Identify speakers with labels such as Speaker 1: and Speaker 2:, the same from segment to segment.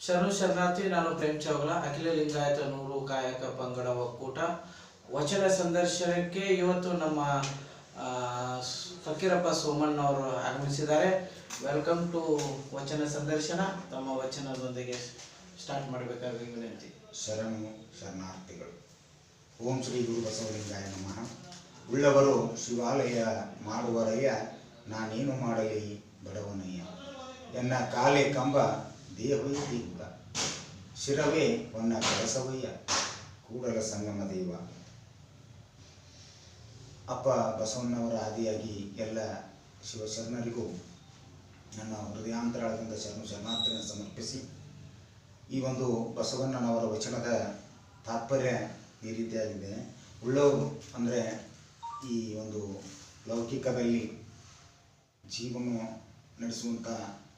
Speaker 1: ಶರಣು ಶರಣಾರ್ಥಿ, ನಾನು ಪ್ರೇಮ್ ಚಾವ್ಲ, ಅಖಿಲ ಲಿಂಗಾಯತ ನೂರು ಕಾಯಕ ಪಂಗಡ ಒಕ್ಕೂಟ. ವಚನ ಸಂದರ್ಶನಕ್ಕೆ ಇವತ್ತು ನಮ್ಮ ಫಕೀರಪ್ಪ ಸೋಮಣ್ಣ ಅವರು ಆಗಮಿಸಿದ್ದಾರೆ. ವೆಲ್ಕಮ್ ಟು ವಚನ ಸಂದರ್ಶನ. ತಮ್ಮ ವಚನದೊಂದಿಗೆ ಸ್ಟಾರ್ಟ್ ಮಾಡಬೇಕಾಗಿ ವಿನಂತಿ.
Speaker 2: ಶರಣು ಶರಣಾರ್ಥಿಗಳು, ಓಂ ಶ್ರೀ ಗುರು ಬಸವಲಿಂಗಾಯ ನಮಃ. ಉಳ್ಳವರು ಶಿವಾಲಯ ಮಾಡುವರಯ್ಯ ನಾನೇನು ಮಾಡಲಿ ಬಡವನಯ್ಯ ಎನ್ನ ಕಾಲೆ ಕಂಬ, ದೇಹವೇ ದೀಪ ಶಿರವೇ ಒನ್ನ ಕಳಸವಯ್ಯ ಕೂಡಲ ಸಂಗಮ ದೈವ. ಅಪ್ಪ ಬಸವಣ್ಣವರ ಆದಿಯಾಗಿ ಎಲ್ಲ ಶಿವಶರಣರಿಗೂ ನನ್ನ ಹೃದಯಾಂತರಾಳದಿಂದ ಶರಣ ಶರಣಾರ್ಥನ ಸಮರ್ಪಿಸಿ ಈ ಒಂದು ಬಸವಣ್ಣನವರ ವಚನದ ತಾತ್ಪರ್ಯ ಈ ರೀತಿಯಾಗಿದೆ ಉಳ್ಳವರು ಅಂದರೆ ಈ ಒಂದು ಲೌಕಿಕದಲ್ಲಿ ಜೀವನ ನಡೆಸುವಂಥ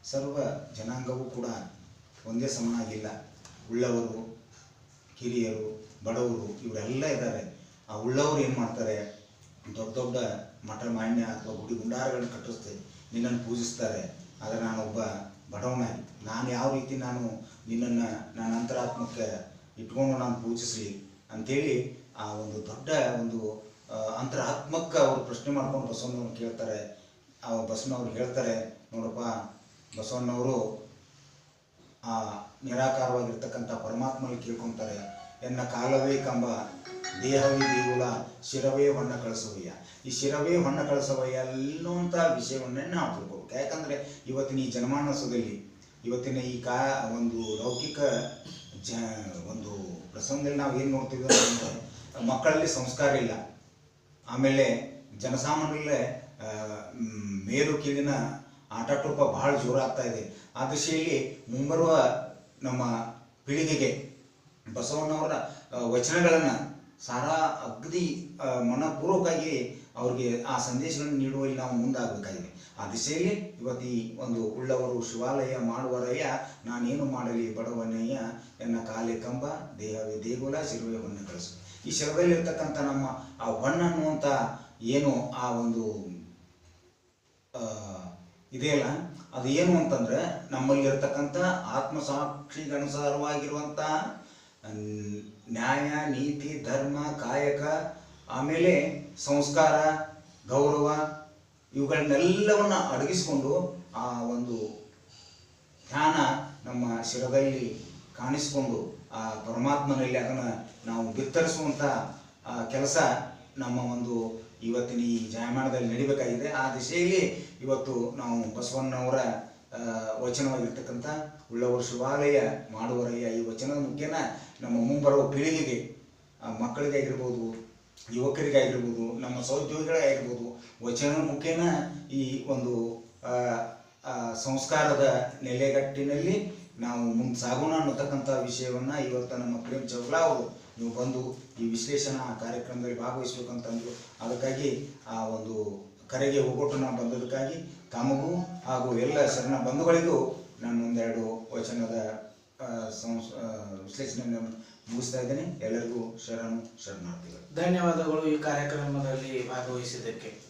Speaker 2: ಸರ್ವ ಜನಾಂಗವೂ ಕೂಡ ಒಂದೇ ಸಮನಾಗಿಲ್ಲ. ಉಳ್ಳವರು, ಕಿರಿಯರು, ಬಡವರು ಇವರೆಲ್ಲ ಇದ್ದಾರೆ. ಆ ಉಳ್ಳವರು ಏನು ಮಾಡ್ತಾರೆ? ದೊಡ್ಡ ದೊಡ್ಡ ಮಠ ಮಾನ್ಯ ಅಥವಾ ಗುಡಿ ಗುಂಡಾರಗಳನ್ನು ಕಟ್ಟಿಸ್ತೆ ನಿನ್ನನ್ನು ಪೂಜಿಸ್ತಾರೆ. ಆದರೆ ನಾನೊಬ್ಬ ಬಡವನಾಗಿ ನಾನು ಯಾವ ರೀತಿ ನಾನು ನಿನ್ನನ್ನು ನನ್ನ ಅಂತರಾತ್ಮಕ್ಕೆ ಇಟ್ಕೊಂಡು ನಾನು ಪೂಜಿಸಲಿ ಅಂಥೇಳಿ ಆ ಒಂದು ದೊಡ್ಡ ಒಂದು ಅಂತರಾತ್ಮಕ್ಕೆ ಅವರು ಪ್ರಶ್ನೆ ಮಾಡ್ಕೊಂಡು ಬಸವಣ್ಣವ್ರನ್ನ ಕೇಳ್ತಾರೆ. ಆ ಬಸವಣ್ಣವ್ರು ಹೇಳ್ತಾರೆ, ನೋಡಪ್ಪ, ಬಸವಣ್ಣವರು ಆ ನಿರಾಕಾರವಾಗಿರ್ತಕ್ಕಂಥ ಪರಮಾತ್ಮನಲ್ಲಿ ಕೇಳ್ಕೊತಾರೆ, ಎನ್ನ ಕಾಲವೇ ಕಂಬ, ದೇಹವೇ ದೇಗುಲ, ಶಿರವೇ ಹೊಣ್ಣ ಕಳಸವಯ್ಯ. ಈ ಶಿರವೇ ಹೊಣ್ಣ ಕಳಸವಯ್ಯ ಅನ್ನುವಂಥ ವಿಷಯವನ್ನೇ ನಾವು ತಿಳ್ಕೊಬೇಕು. ಯಾಕಂದರೆ ಇವತ್ತಿನ ಈ ಜನಮಾನಸದಲ್ಲಿ, ಇವತ್ತಿನ ಈ ಕಾ, ಒಂದು ಲೌಕಿಕ ಜ, ಒಂದು ಪ್ರಸಂಗದಲ್ಲಿ ನಾವು ಏನು ನೋಡ್ತೀವಿ ಅಂದರೆ ಮಕ್ಕಳಲ್ಲಿ ಸಂಸ್ಕಾರ ಇಲ್ಲ. ಆಮೇಲೆ ಜನಸಾಮಾನ್ಯರಲ್ಲೇ ಮೇಲು ಕೀಳಿನ ಆಟಾಟೋಪ ಬಹಳ ಜೋರಾಗ್ತಾ ಇದೆ. ಆ ದಿಶೆಯಲ್ಲಿ ಮುಂಬರುವ ನಮ್ಮ ಪೀಳಿಗೆಗೆ ಬಸವಣ್ಣವರ ವಚನಗಳನ್ನು ಸಾರಾ ಅಗ್ದಿ ಮನಪೂರ್ವಕವಾಗಿ ಅವ್ರಿಗೆ ಆ ಸಂದೇಶಗಳನ್ನು ನೀಡುವಲ್ಲಿ ನಾವು ಮುಂದಾಗಬೇಕಾಗಿದೆ. ಆ ದಿಶೆಯಲ್ಲಿ ಇವತ್ತು ಈ ಒಂದು ಉಳ್ಳವರು ಶಿವಾಲಯ ಮಾಡುವರಯ್ಯ, ನಾನೇನು ಮಾಡಲಿ ಬಡವನಯ್ಯ ಎನ್ನ ಕಾಲೆ ಕಂಬ, ದೇಹವೇ ದೇಗುಲ, ಶಿರುವೆ ಹೊನ್ನ ಕಳಿಸು. ಈ ಶಿರದಲ್ಲಿರ್ತಕ್ಕಂಥ ನಮ್ಮ ಆ ಹೊಣ್ಣ ಅನ್ನುವಂಥ ಏನು ಆ ಒಂದು ಇದೆಯಲ್ಲ? ಅದು ಏನು ಅಂತಂದ್ರೆ ನಮ್ಮಲ್ಲಿರ್ತಕ್ಕಂಥ ಆತ್ಮಸಾಕ್ಷಿಗನುಸಾರವಾಗಿರುವಂಥ ನ್ಯಾಯ, ನೀತಿ, ಧರ್ಮ, ಕಾಯಕ, ಆಮೇಲೆ ಸಂಸ್ಕಾರ, ಗೌರವ, ಇವುಗಳನ್ನೆಲ್ಲವನ್ನ ಅಡಗಿಸಿಕೊಂಡು ಆ ಒಂದು ಧ್ಯಾನ ನಮ್ಮ ಶಿರದಲ್ಲಿ ಕಾಣಿಸಿಕೊಂಡು ಆ ಪರಮಾತ್ಮನಲ್ಲಿ ಅದನ್ನು ನಾವು ಬಿತ್ತರಿಸುವಂಥ ಕೆಲಸ ನಮ್ಮ ಒಂದು ಇವತ್ತಿನ ಈ ಜಾಯಮಾನದಲ್ಲಿ ನಡಿಬೇಕಾಗಿದೆ. ಆ ದಿಶೆಯಲ್ಲಿ ಇವತ್ತು ನಾವು ಬಸವಣ್ಣವರ ವಚನವಾಗಿರ್ತಕ್ಕಂಥ ಉಳ್ಳವರು ಶಿವಾಲಯ ಮಾಡುವರಯ್ಯ ಈ ವಚನದ ಮುಖ್ಯನ ನಮ್ಮ ಮುಂಬರುವ ಪೀಳಿಗೆಗೆ ಮಕ್ಕಳಿಗಾಗಿರ್ಬೋದು, ಯುವಕರಿಗಾಗಿರ್ಬೋದು, ನಮ್ಮ ಸಹೋದ್ಯೋಗಿಗಳಾಗಿರ್ಬೋದು ವಚನ ಮುಖ್ಯನ ಈ ಒಂದು ಸಂಸ್ಕಾರದ ನೆಲೆಗಟ್ಟಿನಲ್ಲಿ ನಾವು ಮುಂದೆ ಸಾಗೋಣ ಅನ್ನತಕ್ಕಂಥ ವಿಷಯವನ್ನ ಇವತ್ತು ನಮ್ಮ ಪ್ರೇಮ್ ಚೌಲಾ ಅವರು ನೀವು ಬಂದು ಈ ವಿಶ್ಲೇಷಣಾ ಕಾರ್ಯಕ್ರಮದಲ್ಲಿ ಭಾಗವಹಿಸಬೇಕಂತಂದ್ರು ಅದಕ್ಕಾಗಿ ಆ ಒಂದು ಕರೆಗೆ ಒಗ್ಗಟ್ಟು ನಾವು ಬಂದದಕ್ಕಾಗಿ ತಮಗೂ ಹಾಗೂ ಎಲ್ಲ ಶರಣ ಬಂಧುಗಳಿಗೂ ನಾನು ಒಂದೆರಡು ವಚನದ ಸಂಸ್ ವಿಶ್ಲೇಷಣೆ ಮುಗಿಸ್ತಾ ಇದ್ದೇನೆ. ಎಲ್ಲರಿಗೂ ಶರಣು ಶರಣಾರ್ಥಿಗಳು.
Speaker 1: ಧನ್ಯವಾದಗಳು ಈ ಕಾರ್ಯಕ್ರಮದಲ್ಲಿ ಭಾಗವಹಿಸಿದ್ದಕ್ಕೆ.